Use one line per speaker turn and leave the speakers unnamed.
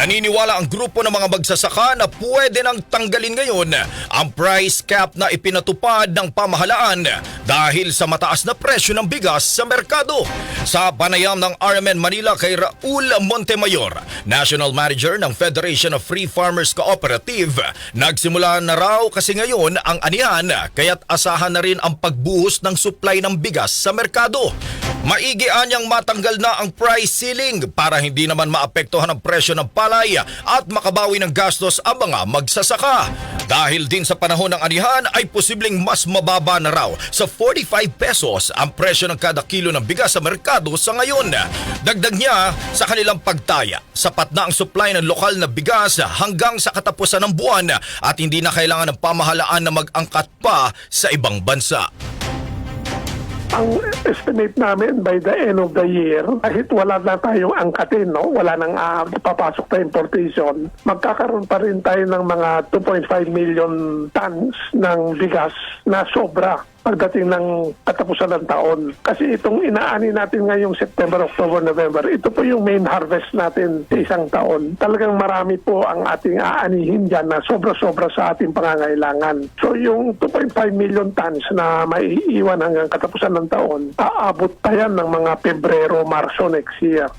Naniniwala ang grupo ng mga magsasaka na pwede nang tanggalin ngayon ang price cap na ipinatupad ng pamahalaan dahil sa mataas na presyo ng bigas sa merkado. Sa panayam ng RMN Manila kay Raul Montemayor, National Manager ng Federation of Free Farmers Cooperative, nagsimula na raw kasi ngayon ang anihan kaya't asahan na rin ang pagbuhos ng supply ng bigas sa merkado. Maigi anyang matanggal na ang price ceiling para hindi naman maapektuhan ang presyo ng palay at makabawi ng gastos ang mga magsasaka. Dahil din sa panahon ng anihan ay posibleng mas mababa na raw sa 45 pesos ang presyo ng kada kilo ng bigas sa merkado sa ngayon. Dagdag niya sa kanilang pagtaya, sapat na ang supply ng lokal na bigas hanggang sa katapusan ng buwan at hindi na kailangan ng pamahalaan na mag-angkat pa sa ibang bansa.
Ang estimate namin by the end of the year, kahit wala na tayong angkatin, no? wala nang uh, papasok na importation, magkakaroon pa rin tayo ng mga 2.5 million tons ng bigas na sobra pagdating ng katapusan ng taon. Kasi itong inaani natin ngayong September, October, November, ito po yung main harvest natin sa isang taon. Talagang marami po ang ating aanihin dyan na sobra-sobra sa ating pangangailangan. So yung 2.5 million tons na maiiwan hanggang katapusan ng taon, aabot pa yan ng mga Pebrero, Marso next year.